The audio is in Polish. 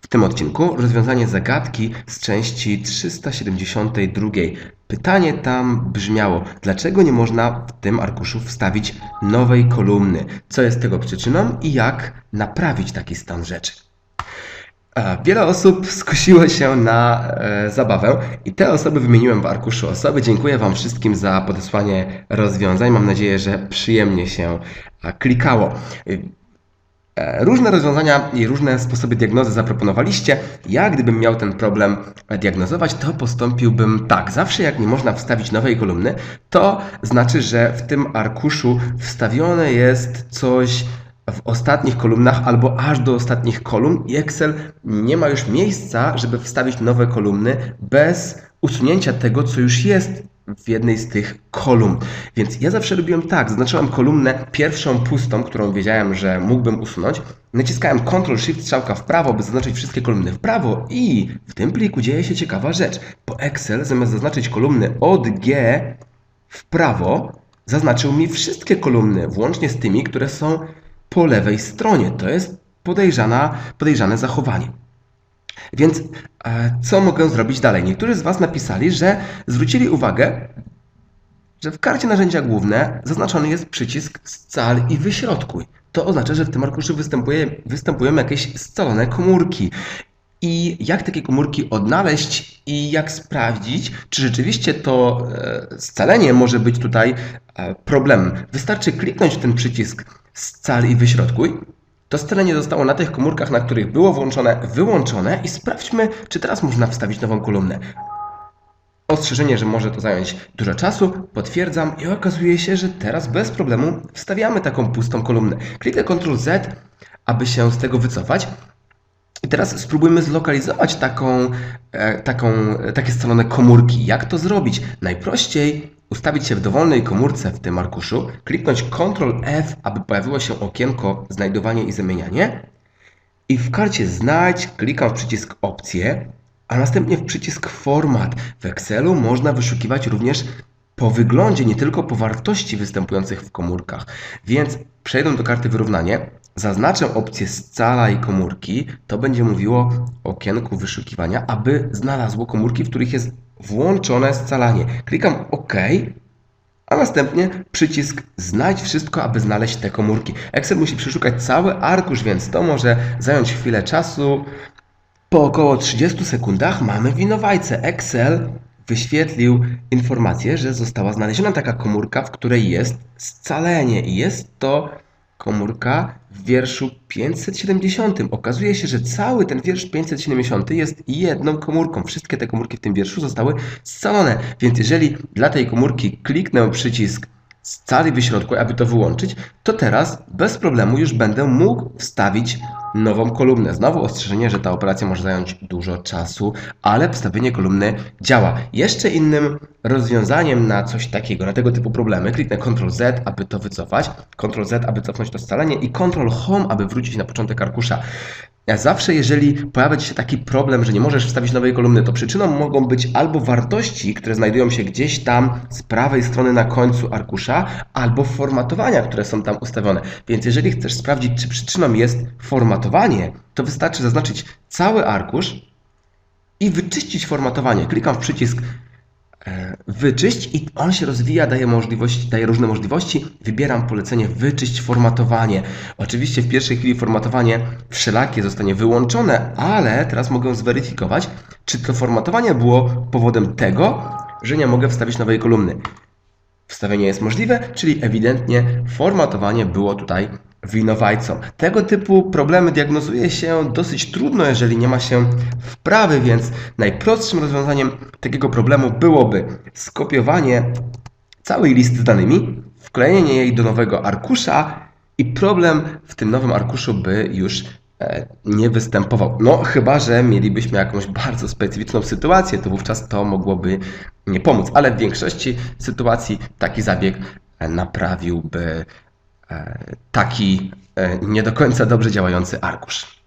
W tym odcinku rozwiązanie zagadki z części 372. Pytanie tam brzmiało: dlaczego nie można w tym arkuszu wstawić nowej kolumny? Co jest tego przyczyną i jak naprawić taki stan rzeczy? Wiele osób skusiło się na e, zabawę i te osoby wymieniłem w arkuszu osoby. Dziękuję Wam wszystkim za podesłanie rozwiązań. Mam nadzieję, że przyjemnie się klikało. E, Różne rozwiązania i różne sposoby diagnozy zaproponowaliście. Ja, gdybym miał ten problem diagnozować, to postąpiłbym tak. Zawsze jak nie można wstawić nowej kolumny, to znaczy, że w tym arkuszu wstawione jest coś w ostatnich kolumnach albo aż do ostatnich kolumn i Excel nie ma już miejsca, żeby wstawić nowe kolumny bez usunięcia tego, co już jest w jednej z tych kolumn. Więc ja zawsze robiłem tak, zaznaczyłem kolumnę pierwszą pustą, którą wiedziałem, że mógłbym usunąć. Naciskałem Ctrl Shift strzałka w prawo, by zaznaczyć wszystkie kolumny w prawo i w tym pliku dzieje się ciekawa rzecz. Bo Excel zamiast zaznaczyć kolumny od G w prawo, zaznaczył mi wszystkie kolumny, włącznie z tymi, które są po lewej stronie. To jest podejrzana, podejrzane zachowanie. Więc e, co mogę zrobić dalej? Niektórzy z Was napisali, że zwrócili uwagę, że w karcie narzędzia główne zaznaczony jest przycisk scal i wyśrodkuj. To oznacza, że w tym arkuszu występuje, występują jakieś scalone komórki. I jak takie komórki odnaleźć i jak sprawdzić, czy rzeczywiście to e, scalenie może być tutaj e, problemem. Wystarczy kliknąć w ten przycisk scal i wyśrodkuj. To scalenie zostało na tych komórkach, na których było włączone, wyłączone i sprawdźmy, czy teraz można wstawić nową kolumnę. Ostrzeżenie, że może to zająć dużo czasu, potwierdzam i okazuje się, że teraz bez problemu wstawiamy taką pustą kolumnę. Kliknę Ctrl Z, aby się z tego wycofać. I teraz spróbujmy zlokalizować taką, e, taką, e, takie scalone komórki. Jak to zrobić? Najprościej ustawić się w dowolnej komórce w tym arkuszu, kliknąć Ctrl F, aby pojawiło się okienko znajdowanie i zamienianie. I w karcie znajdź klikam w przycisk opcje, a następnie w przycisk format. W Excelu można wyszukiwać również po wyglądzie, nie tylko po wartości występujących w komórkach. Więc przejdę do karty wyrównanie, zaznaczę opcję scala i komórki. To będzie mówiło o okienku wyszukiwania, aby znalazło komórki, w których jest włączone scalanie. Klikam OK, a następnie przycisk znajdź wszystko, aby znaleźć te komórki. Excel musi przeszukać cały arkusz, więc to może zająć chwilę czasu. Po około 30 sekundach mamy winowajcę. Excel wyświetlił informację, że została znaleziona taka komórka, w której jest scalenie i jest to komórka w wierszu 570. Okazuje się, że cały ten wiersz 570 jest jedną komórką. Wszystkie te komórki w tym wierszu zostały scalone. Więc jeżeli dla tej komórki kliknę przycisk scali wyśrodku, aby to wyłączyć, to teraz bez problemu już będę mógł wstawić nową kolumnę. Znowu ostrzeżenie, że ta operacja może zająć dużo czasu, ale wstawienie kolumny działa. Jeszcze innym rozwiązaniem na coś takiego, na tego typu problemy, kliknę Ctrl Z, aby to wycofać, Ctrl Z, aby cofnąć to scalenie i Ctrl Home, aby wrócić na początek arkusza. Zawsze, jeżeli pojawia się taki problem, że nie możesz wstawić nowej kolumny, to przyczyną mogą być albo wartości, które znajdują się gdzieś tam z prawej strony na końcu arkusza, albo formatowania, które są tam ustawione. Więc jeżeli chcesz sprawdzić, czy przyczyną jest formatowanie, to wystarczy zaznaczyć cały arkusz i wyczyścić formatowanie. Klikam w przycisk wyczyść i on się rozwija, daje, możliwości, daje różne możliwości. Wybieram polecenie wyczyść formatowanie. Oczywiście w pierwszej chwili formatowanie wszelakie zostanie wyłączone, ale teraz mogę zweryfikować, czy to formatowanie było powodem tego, że nie mogę wstawić nowej kolumny. Wstawienie jest możliwe, czyli ewidentnie formatowanie było tutaj winowajcą. Tego typu problemy diagnozuje się dosyć trudno, jeżeli nie ma się wprawy, więc najprostszym rozwiązaniem takiego problemu byłoby skopiowanie całej listy z danymi, wklejenie jej do nowego arkusza i problem w tym nowym arkuszu by już e, nie występował. No, chyba że mielibyśmy jakąś bardzo specyficzną sytuację, to wówczas to mogłoby nie pomóc, ale w większości sytuacji taki zabieg naprawiłby taki e, nie do końca dobrze działający arkusz.